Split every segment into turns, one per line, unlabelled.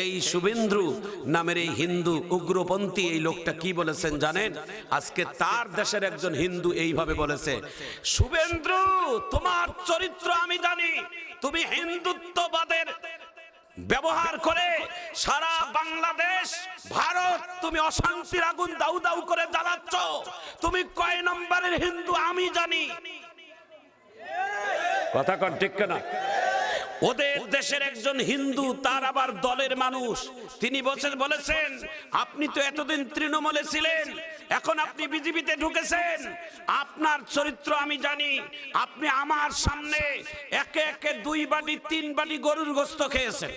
এই শুভেন্দ্রু নামের এই হিন্দু উগ্রপন্থী এই লোকটা কি বলেছেন জানেন? আজকে তার দেশের একজন হিন্দু এইভাবে বলেছে শুভেন্দ্রু তোমার চরিত্র আমি জানি। তুমি হিন্দুত্ববাদের ব্যবহার করে সারা বাংলাদেশ, ভারত তুমি অশান্তির আগুন দাউ দাউ করে জ্বালাচ্ছ। তুমি কয় নম্বরের হিন্দু আমি জানি। কথা কন, ঠিক না ওদের দেশের একজন হিন্দু, তার আবার দলের মানুষ। তিনি বলছেন, বলেছেন, আপনি তো এতদিন তৃণমূলে ছিলেন, এখন আপনি বিজেপিতে ঢুকেছেন। আপনার চরিত্র আমি জানি, আপনি আমার সামনে একে একে দুই বাটি, তিন বাটি গরুর গোস্ত খেয়েছেন।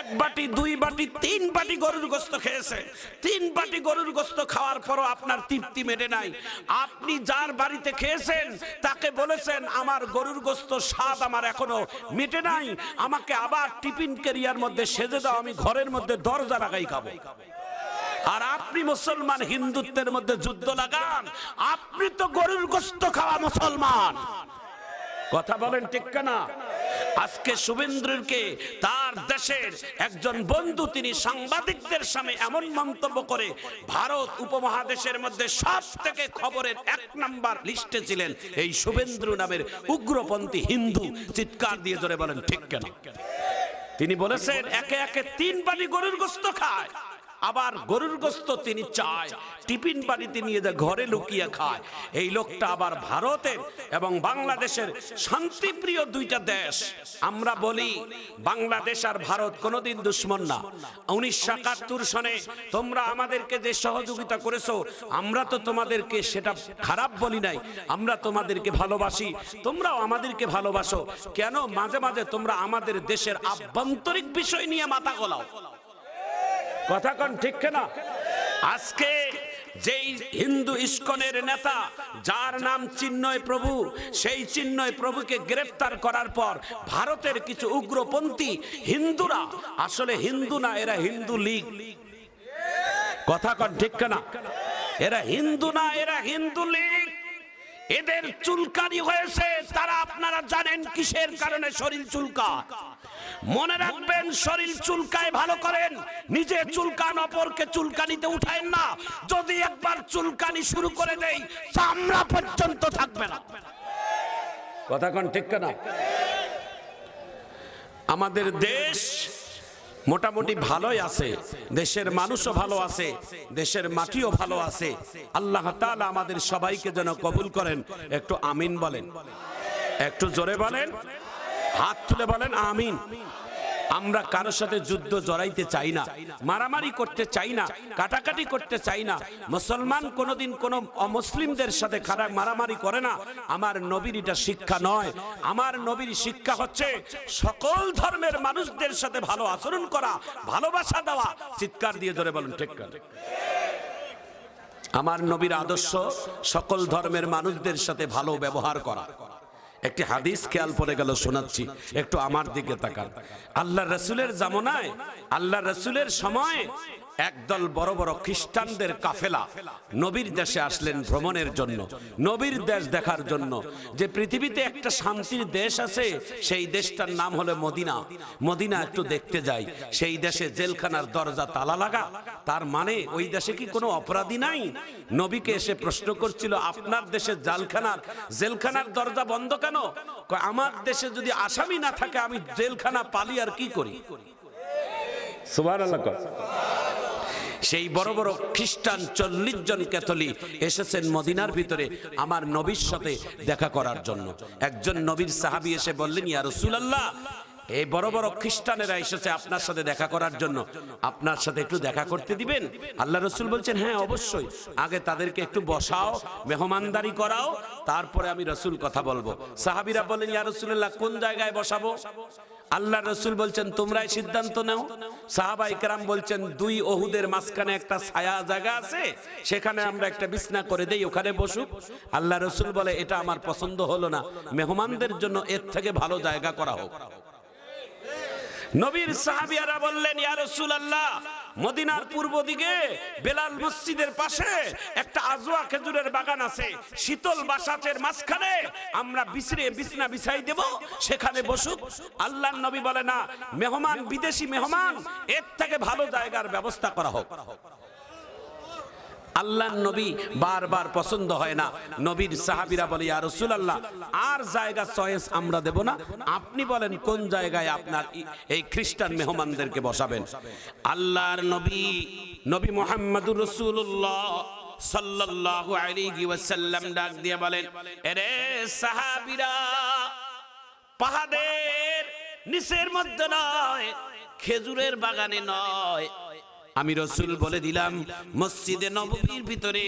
এক বাটি, দুই বাটি, তিন বাটি গরুর গোস্ত খেয়েছে। তিন বাটি গরুর গোস্ত খাওয়ার পরও আপনার তৃপ্তি মেটে নাই। আপনি যার বাড়িতে খেয়েছেন, তাকে বলেছেন, আমার গরুর গোস্ত স্বাদ আমার এখনও মেটে নাই। আমাকে আবার টিফিন কেরিয়ার মধ্যে সেজে দাও, আমি ঘরের মধ্যে দরজা লাগাই খাব। আর আপনি মুসলমান, হিন্দুত্বের মধ্যে যুদ্ধ লাগান। আপনি তো গরুর গোস্ত খাওয়া মুসলমান। কথা বলেন ঠিক না আজকে শুভেন্দ্রকে তার দেশের একজন বন্ধু তিনি সাংবাদিকদের সামনে এমন মন্তব্য করে ভারত উপমহাদেশের মধ্যে সব থেকে খবরের এক নাম্বার লিস্টে ছিলেন এই শুভেন্দ্র নামের উগ্রপন্থী হিন্দু। চিৎকার দিয়ে ধরে বলেন ঠিক কেন? তিনি বলেছেন একে একে তিন বাড়ি গরুর গোস্ত খায় আবার গরুর গোস্ত তিনি চায়। টিফিন বাড়িতে নিয়ে যায় ঘরে লুকিয়ে খায়। এই লোকটা আবার ভারতের এবং বাংলাদেশের শান্তিপ্রিয় দুইটা দেশ। আমরা বলি, বাংলাদেশ আর ভারত কোনোদিন দুশ্মন না। উনিশশো একাত্তর সনে তোমরা আমাদেরকে যে সহযোগিতা করেছ, আমরা তো তোমাদেরকে সেটা খারাপ বলি নাই। আমরা তোমাদেরকে ভালোবাসি। তোমরাও আমাদেরকে ভালোবাসো। কেন? মাঝে মাঝে তোমরা আমাদের দেশের আভ্যন্তরিক বিষয় নিয়ে মাথা গলাও কথা কন ঠিক না আজকে যেই হিন্দু ইস্কনের নেতা যার নাম চিন্ময় প্রভু সেই চিন্ময় প্রভুকে গ্রেফতার করার পর ভারতের কিছু উগ্রপন্থী হিন্দুরা আসলে হিন্দু না এরা হিন্দু লীগ। কথা কন ঠিক না এরা হিন্দু না এরা হিন্দু লীগ। এদের চুলকানি হয়েছে তারা আপনারা জানেন কিসের কারণে শরীর চুলকা মনে রাখবেন, শরীর চুলকায় ভালো করেন, নিজে চুলকান, অপরকে চুলকানিতে উঠায় না। যদি একবার চুলকানি শুরু করে দেই, চামড়া পর্যন্ত থাকবে না। কথা কোন, ঠিক না আমাদের দেশ মোটামুটি ভালোই আছে। দেশের মানুষও ভালো আছে, দেশের মাটিও ভালো আছে। আল্লাহ তাআলা আমাদের সবাইকে যেন কবুল করেন। একটু আমিন বলেন। একটু জোরে বলেন। হাত তুলে বলেন, আমিন। আমরা কারোর সাথে যুদ্ধ জড়াইতে চাই না, মারামারি করতে চাই না, কাটাকাটি করতে চাই না। মুসলমান কোনোদিন কোন অমুসলিমদের সাথে খারাপ মারামারি করে না। আমার নবীর এটা শিক্ষা নয়। আমার নবীর শিক্ষা হচ্ছে সকল ধর্মের মানুষদের সাথে ভালো আচরণ করা, ভালোবাসা দেওয়া। চিৎকার দিয়ে ধরে বলুন, ঠিক আমার নবীর আদর্শ সকল ধর্মের মানুষদের সাথে ভালো ব্যবহার করা। একটি হাদিস খেয়াল পড়ে গেল, শোনাচ্ছি। একটু আমার দিকে তাকান। আল্লাহ রসুলের জামনায় আল্লাহ রসুলের সময় একদল বড় বড় খ্রিস্টানদের কাফেলা নবীর দেশে আসলেন ভ্রমণের জন্য, নবীর দেশ দেখার জন্য। যে পৃথিবীতে একটা শান্তির দেশ আছে, সেই দেশটার নাম হলো মদিনা। মদিনা একটু দেখতে যাই। সেই দেশে জেলখানার দরজা তালা লাগা। তার মানে ওই দেশে কি কোনো অপরাধী নাই? নবীকে এসে প্রশ্ন করছিল, আপনার দেশে জালখানার, জেলখানার দরজা বন্ধ কেন? আমার দেশে যদি আসামি না থাকে, আমি জেলখানা পালি আর কি করি? সুবহানাল্লাহ। সেই বড় বড় খ্রিস্টান চল্লিশ জন ক্যাথলিক এসেছেন মদিনার ভিতরে আমার নবীর সাথে দেখা করার জন্য। একজন নবীর সাহাবি এসে বললেন, ইয়া রসুলাল্লাহ, এই বড় বড় খ্রিস্টানেরা এসেছে আপনার সাথে দেখা করার জন্য। আপনার সাথে একটু দেখা করতে দিবেন? আল্লাহ রসুল বলছেন হ্যাঁ অবশ্যই। আগে তাদেরকে একটু বসাও, মেহমানদারি করাও, তারপরে আমি রসুল কথা বলব। সাহাবিরা বলেন ইয়া রসুল্লাহ কোন জায়গায় বসাবো? আল্লাহ রসুল বলছেন, তোমরাই সিদ্ধান্ত নাও। সাহাবা ইকরাম বলছেন, দুই অহুদের মাঝখানে একটা ছায়া জায়গা আছে, সেখানে আমরা একটা বিছনা করে দেই, ওখানে বসুক। আল্লাহ রসুল বলে, এটা আমার পছন্দ হলো না। মেহমানদের জন্য এর থেকে ভালো জায়গা করা হোক। নবীর সাহাবিয়ারা বললেন, ইয়া রাসূলুল্লাহ মদিনার পূর্ব দিকে বেলাল মসজিদের পাশে একটা আজোয়া খেজুরের বাগান আছে। শীতল বাসাচের মাঝখানে আমরা বিছড়ে বিছনা বিছাই দেব, সেখানে বসুক। আল্লাহ নবী বলে না, মেহমান, বিদেশি মেহমান, এর থেকে ভালো জায়গার ব্যবস্থা করা হোক। আল্লাহ নবী বারবার পছন্দ হয় না। নবীর সাহাবিরা বলে, ইয়া রাসূলুল্লাহ, আর জায়গা চয়েস আমরা দেব না। আপনি বলেন, কোন জায়গায় আপনার এই খ্রিস্টান মেহমানদেরকে বসাবেন? আল্লাহর নবী নবী মুহাম্মদুর রাসূলুল্লাহ সাল্লাল্লাহু আলাইহি ওয়াসাল্লাম ডাক দিয়ে বলেন, এরে সাহাবীরা, পাহাড়ের নিচের মধ্যে নয়, খেজুরের বাগানে নয় আমি রসুল বলে দিলাম, মসজিদে নববীর ভিতরে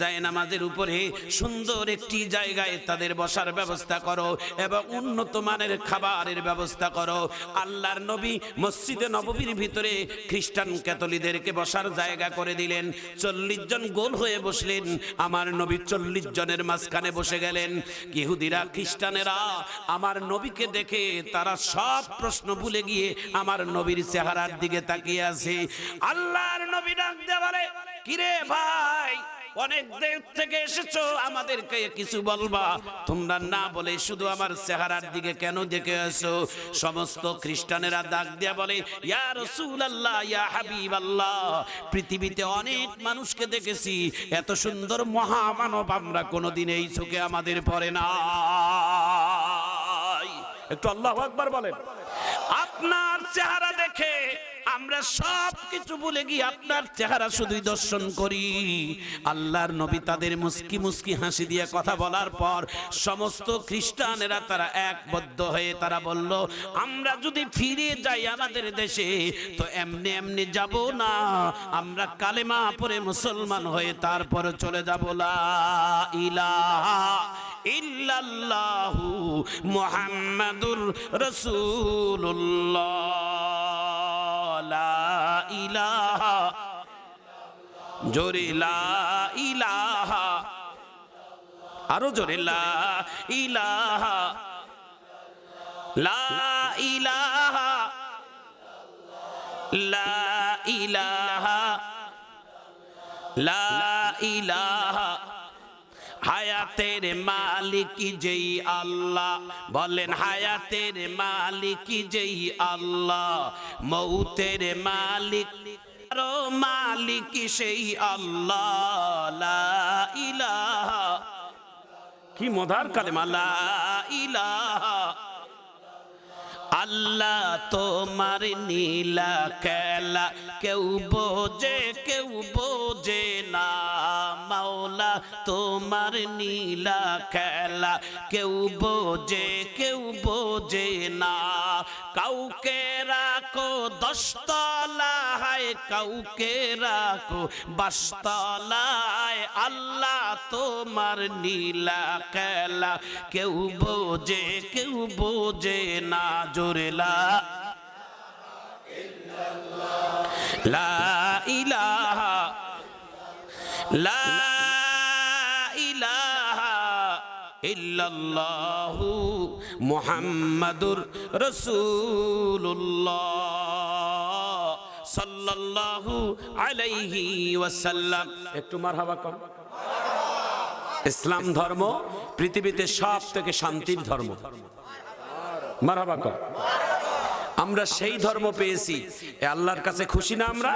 যায় নামাজের উপরে সুন্দর একটি জায়গায় তাদের বসার ব্যবস্থা করো এবং উন্নত মানের খাবারের ব্যবস্থা করো। আল্লাহর নবী মসজিদে নববীর ভিতরে খ্রিস্টান ক্যাথলিকদেরকে বসার জায়গা করে দিলেন। চল্লিশ জন গোল হয়ে বসলেন। আমার নবী চল্লিশ জনের মাঝখানে বসে গেলেন। ইহুদিরা, খ্রিস্টানেরা আমার নবীকে দেখে তারা সব প্রশ্ন ভুলে গিয়ে আমার নবীর চেহারার দিকে তাকিয়ে আছে। আল্লাহর নবী ডাক দিয়ে বলে, কিরে ভাই, অনেক দেশ থেকে এসেছ, আমাদেরকে কিছু বলবা? তোমরা না বলে শুধু আমার চেহারার দিকে কেন দেখে আসো। সমস্ত খ্রিস্টানেরা ডাক দিয়া বলে, ইয়া রাসূলুল্লাহ, ইয়া হাবিবাল্লাহ, পৃথিবীতে অনেক মানুষকে দেখেছি, এত সুন্দর মহামানব আমরা কোনোদিন এই চোখে আমাদের পড়ে না একটু আল্লাহ আকবার বলেন। আপনার চেহারা দেখে আমরা সব কিছু ভুলে গিয়ে আপনার চেহারা শুধুই দর্শন করি। আল্লাহর নবী তাদের মুস্কি মুস্কি হাসি দিয়ে কথা বলার পর সমস্ত খ্রিস্টানেরা তারা একবদ্ধ হয়ে তারা বলল, আমরা যদি ফিরে যাই আমাদের দেশে, তো এমনি এমনি যাব না। আমরা কালেমা পরে মুসলমান হয়ে তারপরে চলে যাব। লা ইলাহা ইল্লাল্লাহু মুহাম্মাদুর রাসূলুল্লাহ। লা ইলাহা ইলাহা আরও জোরে ইলাহা লা ইলাহা লা ইলাহা লা ইলাহা হায়াতের মালিক যেই আল্লাহ। বলেন, হায়াতের মালিক যেই আল্লাহ। মৌতের মালিক, আরও মালিক সেই আল্লাহ। লা ইলাহা কি মধার কালেমা, লা ইলাহা। আল্লাহ তোমার নীলা কেলা কেউ বোঝে কেউ বোঝে না। মাওলা তোমার নীলা খেলা। কেউ বোঝে কেউ বোঝে না। কাউকে রাখো, দশতলায় কাউকে রাখো বাসতলায় আল্লাহ তোমার নীলা খেলা। কেউ বোঝে কেউ বোঝে না জোরেলা লা ইলাহা, লা ইল্লাল্লাহু মুহাম্মাদুর রাসূলুল্লাহ সাল্লাল্লাহু আলাইহি ওয়াসাল্লাম। একটু মারহাবা কম। ইসলাম ধর্ম পৃথিবীতে সব থেকে শান্তির ধর্ম। মারহাবা কম। আমরা সেই ধর্ম পেয়েছি। আল্লাহর কাছে খুশি না আমরা?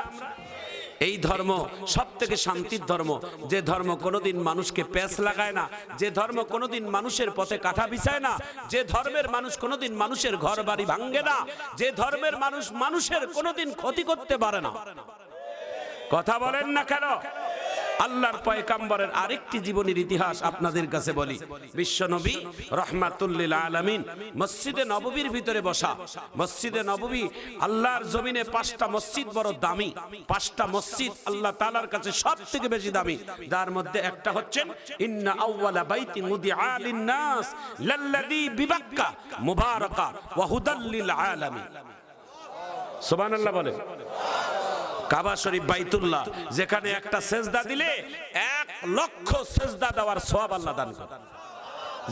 এই ধর্ম সব থেকে শান্তির ধর্ম। যে ধর্ম কোনোদিন মানুষকে প্যাস লাগায় না, যে ধর্ম কোনোদিন মানুষের পথে কাঠা বিছায় না, যে ধর্মের মানুষ কোনোদিন মানুষের ঘর বাড়ি ভাঙ্গে না, যে ধর্মের মানুষ মানুষের কোনোদিন ক্ষতি করতে পারে না। কথা বলেন না কেন? আল্লাহর পয়কাম্বরের আরেকটি জীবনের ইতিহাস আপনাদের কাছে বলি। বিশ্বনবী রহমাতুল্লিল আলামিন মসজিদে নববীর ভিতরে বসা। মসজিদে নববী আল্লাহর জমিনে পাঁচটা মসজিদ বড় দামি। পাঁচটা মসজিদ আল্লাহ তাআলার কাছে সব থেকে বেশি দামি। যার মধ্যে একটা হচ্ছেন, ইন্না আউওয়ালা বাইতি মুদি লিন-নাস লাল্লাযী বিবাক্কা মুবারাকা ওয়া হুদাল লিল আলামিন। সুবহানাল্লাহ বলে কাবা শরীফ বাইতুল্লাহ, যেখানে একটা সেজদা দিলে এক লক্ষ সেজদা দেওয়ার সব আল্লাহ দান করে।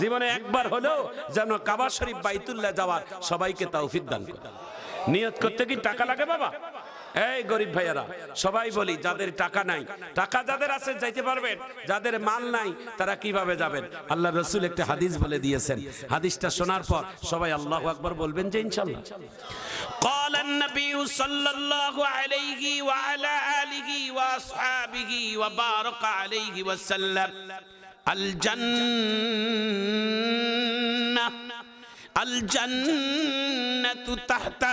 জীবনে একবার হলেও যেন কাবা শরীফ বাইতুল্লাহ যাওয়ার সবাইকে তৌফিক দান করে। নিয়ত করতে কি টাকা লাগে বাবা? এই গরিব ভাইয়ারা সবাই বলি যাদের টাকা নাই টাকা যাদের আছে যাইতে পারবেন যাদের মাল নাই তারা কিভাবে যাবেন আল্লাহ রসুল একটা হাদিস বলে দিয়েছেন হাদিসটা শোনার পর সবাই আল্লাহ আকবর বলবেন যে ইনশাল্লাহ قال النبي صلى الله عليه وعلى آله وأصحابه وبارك عليه وسلم الجنة الجنة تحت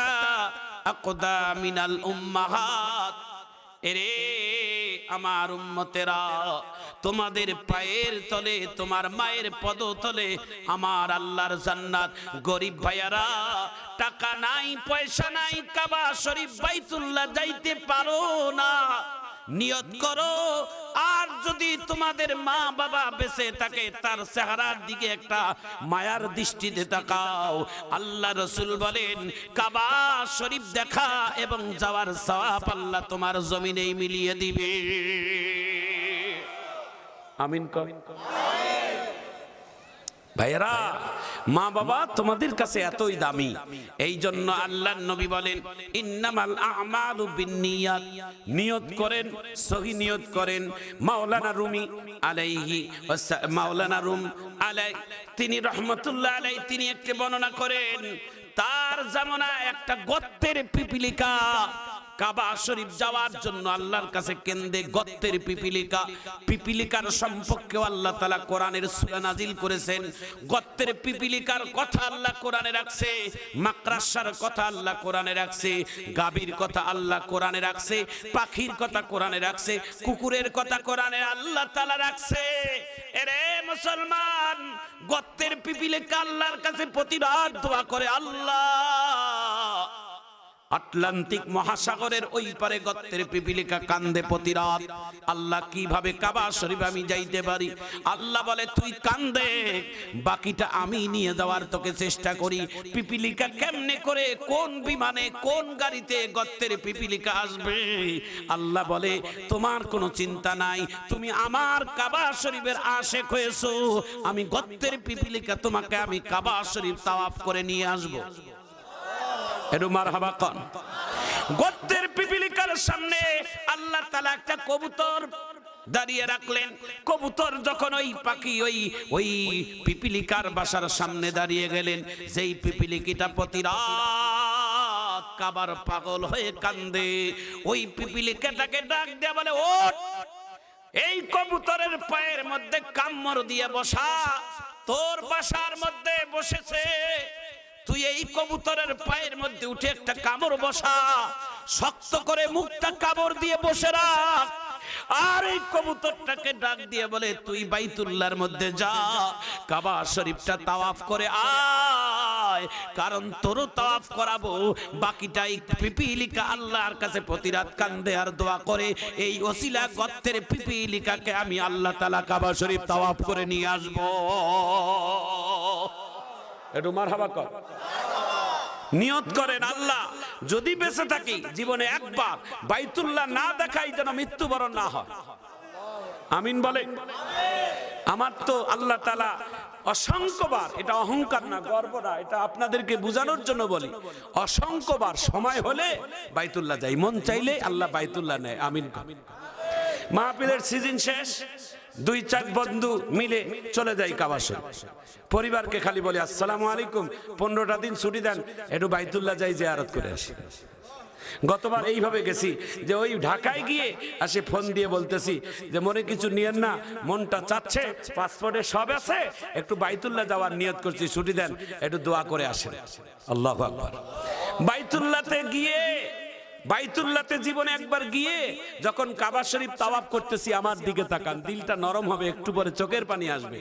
আকদামিনাল উম্মাহাত। এরে আমার উম্মতেরা, তোমাদের পায়ের তলে, তোমার মায়ের পদ তলে আমার আল্লাহর জান্নাত। গরিব ভাইয়ারা, টাকা নাই, পয়সা নাই, কাবা শরীফ বাইতুল্লাহ যাইতে পারো না। নিয়ত করো। আর যদি তোমাদের মা বাবা বেঁচে থাকে, তার চেহারার দিকে একটা মায়ার দৃষ্টিতে তাকাও। আল্লাহ রসুল বলেন, কাবা শরীফ দেখা এবং যাওয়ার সওয়াব আল্লাহ তোমার জমিনেই মিলিয়ে দিবে। আমিন কমিন ভাইয়েরা মা বাবা তোমাদের কাছে এতই দামি। এই জন্য আল্লাহ নবী বলেন, ইন্নামাল আমালু বিন্নিয়াত। নিয়ত করেন, সহি নিয়ত করেন। মাওলানা রুমি আলাইহি মাওলানা রুম আলাই, তিনি রহমতুল্লাহ আলাই, তিনি একটি বর্ণনা করেন, তার জামানা একটা গত্তের পিপিলিকা কাবা শরীফ যাওয়ার জন্য আল্লাহর কাছে গত্তের পিপিলিকা, পিপিলিকার সম্পর্কে আল্লাহ তালা কোরআনের সূরা নাজিল করেছেন। গত্তের পিপিলিকার কথা আল্লাহ কোরআনে রাখছে কথা আল্লাহ কোরআনে রাখছে, গাভীর কথা আল্লাহ কোরআনে রাখছে, পাখির কথা কোরআনে রাখছে, কুকুরের কথা কোরআনে আল্লাহ তালা রাখছে। এরে মুসলমান গত্তের পিপিলিকা আল্লাহর কাছে প্রতিরাত দোয়া করে আল্লাহ। আটলান্টিক মহাসাগরের ওই পারে গত্তের পিপিলিকা কান্দে প্রতিরাত। আল্লাহ, কীভাবে কাবা শরীফ আমি যাইতে পারি? আল্লাহ বলে, তুই কান্দে। বাকিটা আমি নিয়ে যাওয়ার তোকে চেষ্টা করি। পিপিলিকা কেমনে করে, কোন বিমানে, কোন গাড়িতে গত্তের পিপিলিকা আসবে? আল্লাহ বলে, তোমার কোনো চিন্তা নাই। তুমি আমার কাবা শরীফের আশেক হয়েছো। আমি গত্তের পিপিলিকা তোমাকে আমি কাবা শরীফ তাওয়াফ করে নিয়ে আসব। একটু পিপিলিকার সামনে আল্লাহ তালা একটা কবুতর দাঁড়িয়ে রাখলেন। কবুতর যখন ওই পাখি, ওই ওই পিপিলিকার বাসার সামনে দাঁড়িয়ে গেলেন, যেই পিপিলিকিটা প্রতিরাত কাবার পাগল হয়ে কান্দে, ওই পিপিলিকাটাকে ডাক দেয়া বলে, ওঠ! এই কবুতরের পায়ের মধ্যে কামড় দিয়ে বসা, তোর বাসার মধ্যে বসেছে। তুই এই কবুতরের পায়ের মধ্যে উঠে একটা কামড় বসা, শক্ত করে মুখটা কামড় দিয়ে বসে রাখ। আর এই কবুতরটাকে ডাক দিয়ে বলে, তুই বাইতুল্লাহর মধ্যে যা, কাবা শরীফটা তাওয়াফ করে আয়। কারণ তোরও তাওয়াফ করাবো। বাকিটাই পিপিলিকা আল্লাহর কাছে প্রতিরাত কান্দে আর দোয়া করে। এই ওসিলা গত্তের পিপিলিকাকে আমি আল্লাহ তালা কাবা শরীফ তাওয়াফ করে নিয়ে আসব। একটু মার হাবা কর। নিয়ত করেন আল্লাহ, যদি বেঁচে থাকি জীবনে একবার বাইতুল্লাহ না দেখাই যেন মৃত্যুবরণ না হয়। আমিন বলে। আমার তো আল্লাহ তালা অসংখ্যবার, এটা অহংকার না, গর্ব না, এটা আপনাদেরকে বোঝানোর জন্য বলি। অসংখ্যবার সময় হলে বাইতুল্লাহ যাই, মন চাইলে আল্লাহ বাইতুল্লাহ নেয়। আমিন মাহফিলের সিজন শেষ। দুই চার বন্ধু মিলে চলে যাই কাবাসে। পরিবারকে খালি বলে, আসসালামু আলাইকুম, পনেরোটা দিন ছুটি দেন, একটু বাইতুল্লাহ যাই জিয়ারত করে আসি। গতবার এইভাবে গেছি যে ওই ঢাকায় গিয়ে আসে ফোন দিয়ে বলতেছি যে, মনে কিছু নিয়েন না, মনটা চাচ্ছে, পাসপোর্টে সব আছে, একটু বাইতুল্লাহ যাওয়ার নিয়ত করছি, ছুটি দেন, একটু দোয়া করে আসেন। আল্লাহ বাইতুল্লাহতে গিয়ে বাইতুল্লাতে জীবনে একবার গিয়ে যখন কাবা শরীফ তাওয়াব করতেছি, আমার দিকে তাকান, দিলটা নরম হবে, একটু পরে চোখের পানি আসবে।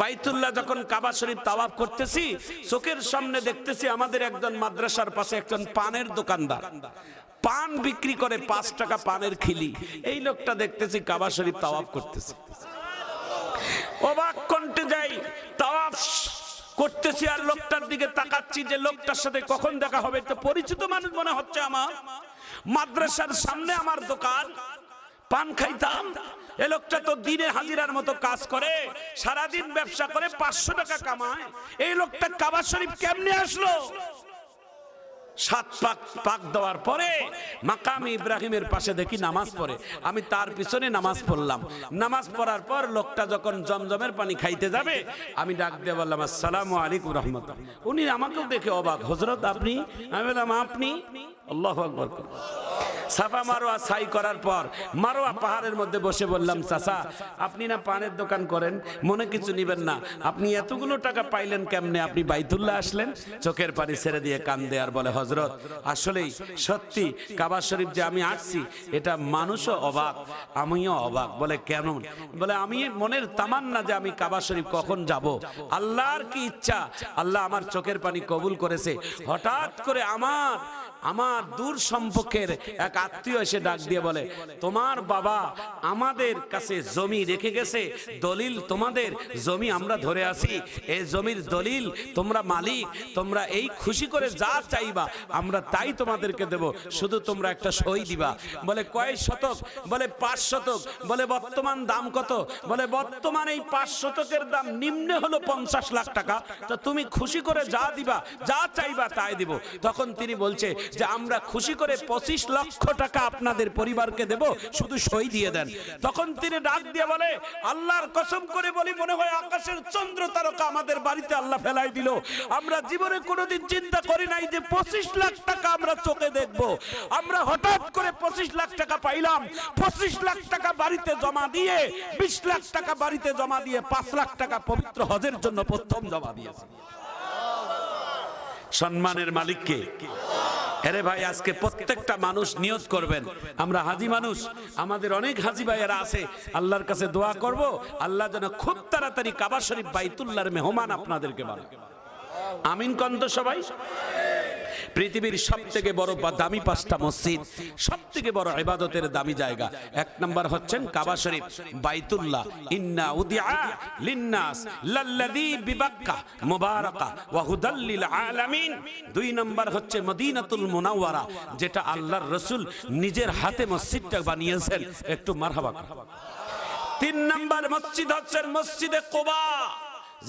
বাইতুল্লাহ যখন কাবা শরীফ তাওয়াব করতেছি, চোখের সামনে দেখতেছি আমাদের একজন মাদ্রাসার পাশে একজন পানের দোকানদার। পান বিক্রি করে পাঁচ টাকা পানের খিলি। এই লোকটা দেখতেছি কাবা শরীফ তাওয়াব করতেছি। অবাক কণ্ঠে যাই করতেছি আর লোকটার দিকে তাকাচ্ছি যে লোকটার সাথে কখন দেখা হবে? তো পরিচিত মানুষ মনে হচ্ছে আমার। মাদ্রাসার সামনে আমার দোকান। পান খাইতাম। এ লোকটা তো দিনে হাজিরার মতো কাজ করে, সারাদিন ব্যবসা করে, পাঁচশো টাকা কামায়। এই লোকটা কাবা শরীফ কেমনে আসলো? সাত পাক পাক দেওয়ার পরে মাকাম ইব্রাহিমের পাশে দেখি নামাজ পড়ে। আমি তার পিছনে নামাজ পড়লাম। নামাজ পড়ার পর লোকটা যখন জমজমের পানি খাইতে যাবে, আমি ডাক দিয়ে বললাম, আসসালামু আলাইকুম রহমত উনি আমাকেও দেখে অবাক। হজরত আপনি? আমি বললাম, আপনি? আল্লাহ আকবর। সাফা মারোয়া ছাই করার পর মারোয়া পাহাড়ের মধ্যে বসে বললাম, চাচা, আপনি না পানের দোকান করেন? মনে কিছু নিবেন না। আপনি এতগুলো টাকা পাইলেন কেমনে? আপনি বাইতুল্লাহ আসলেন? চোখের পানি ছেড়ে দিয়ে কান্দে আর বলে হজরত আসলেই সত্যি কাবা শরীফ যে আমি আসছি, এটা মানুষও অবাক, আমিও অবাক। বলে, কেন? বলে, আমি মনের তামান্না যে আমি কাবা শরীফ কখন যাব? আল্লাহর কি ইচ্ছা? আল্লাহ আমার চোখের পানি কবুল করেছে। হঠাৎ করে আমার আমার দূর সম্পর্কের এক আত্মীয় এসে ডাক দিয়ে বলে, তোমার বাবা আমাদের কাছে জমি রেখে গেছে, দলিল তোমাদের, জমি আমরা ধরে আছি এই জমির দলিল তোমরা মালিক, তোমরা এই খুশি করে যা চাইবা, আমরা তাই তোমাদেরকে দেব, শুধু তোমরা একটা সই দিবা। বলে, কয় শতক? বলে, পাঁচ শতক। বলে, বর্তমান দাম কত? বলে, বর্তমান এই পাঁচ শতকের দাম নিম্নে হলো পঞ্চাশ লাখ টাকা, তো তুমি খুশি করে যা দিবা, যা চাইবা তাই দিব। তখন তিনি বলছে যে আমরা খুশি করে পঁচিশ লক্ষ টাকা আপনাদের পরিবারকে দেব, শুধু সই দিয়ে দেন। তখন তিনি ডাক দিয়ে বলে, আল্লাহর কসম করে বলি, মনে হয় আকাশের চন্দ্র তারকা আমাদের বাড়িতে আল্লাহ ফেলাই দিল। আমরা জীবনে কোনোদিন চিন্তা করি নাই যে পঁচিশ লাখ টাকা আমরা চোখে দেখব। আমরা হঠাৎ করে পঁচিশ লাখ টাকা পাইলাম। পঁচিশ লাখ টাকা বাড়িতে জমা দিয়ে, বিশ লাখ টাকা বাড়িতে জমা দিয়ে, পাঁচ লাখ টাকা পবিত্র হজের জন্য প্রথম জমা দিয়েছে। সম্মানের মালিককে আরে ভাই, আজকে প্রত্যেকটা মানুষ নিয়ত করবেন। আমরা হাজি মানুষ, আমাদের অনেক হাজি ভাইয়েরা আছে। আল্লাহর কাছে দোয়া করব, আল্লাহ যেন খুব তাড়াতাড়ি কাবা শরীফ বাইতুল্লাহর মেহমান আপনাদেরকে বানায়। আমিন কন্ত সবাই? পৃথিবীর সব থেকে বড় বা দামি পাঁচটা মসজিদ সব থেকে বড় ইবাদতের দামি জায়গা। এক নম্বর হচ্ছেন কাবা শরীফ। বাইতুল্লাহ, ইন্না উদিআ লিন্নাস লাল্লাযী বিবাক্কা মুবারাকা ওয়া হুদাল লিল আলামিন। দুই নম্বর হচ্ছে মদিনাতুল মুনাওয়ারা, যেটা আল্লাহর রাসূল নিজের হাতে মসজিদটা বানিয়েছেন। একটু মারহাবা তিন নম্বর মসজিদ হচ্ছে মসজিদে কোবা,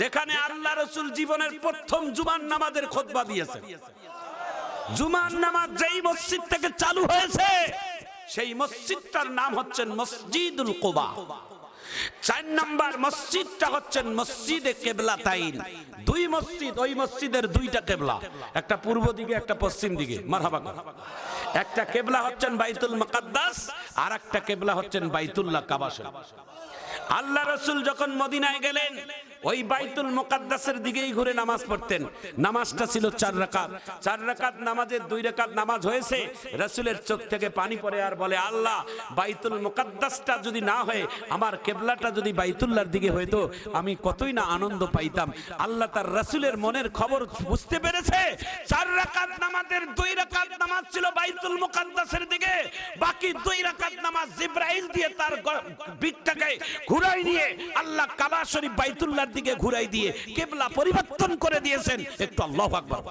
যেখানে আল্লাহ রসুল জীবনের প্রথম জুমান নামাজের খোদবা দিয়েছেন। জুমান নামাজ যেই মসজিদ থেকে চালু হয়েছে, সেই মসজিদটার নাম হচ্ছেন মসজিদুল কোবা। চার নাম্বার মসজিদটা হচ্ছেন মসজিদে কেবলা তাইন দুই মসজিদ, ওই মসজিদের দুইটা কেবলা। একটা পূর্ব দিকে, একটা পশ্চিম দিকে। মারহাবা একটা কেবলা হচ্ছেন বাইতুল মুকাদ্দাস, আর একটা কেবলা হচ্ছেন বাইতুল্লাহ কাবা শরীফ। আল্লাহ রসুল যখন মদিনায় গেলেন ওই বাইতুল মোকাদ্দাসের দিকেই ঘুরে নামাজ পড়তেন। নামাজটা ছিল চার রাকাত। চার রাকাত নামাজের দুই রাকাত নামাজ হয়েছে। রসুলের চোখ থেকে পানি পড়ে আর বলে, আল্লাহ, বাইতুল মোকাদ্দাসটা যদি না হয়ে, আমার কেবলাটা যদি বাইতুল্লাহর দিকে হইতো, আমি কতই না আনন্দ পাইতাম। আল্লাহ তার রসুলের মনের খবর বুঝতে পেরেছে। চার রাকাত নামাজের দুই রাকাত নামাজ ছিল বাইতুল মোকাদ্দাসের দিকে। বাকি দুই রাকাত নামাজ জিব্রাইল দিয়ে তার গ- বিকটাকে ঘুরাই নিয়ে আল্লাহ কাবা শরীফ বাইতুল্লাহর দিকে ঘুরাই দিয়ে কেবলা পরিবর্তন করে দিয়েছেন। একটু আল্লাহ আকবার।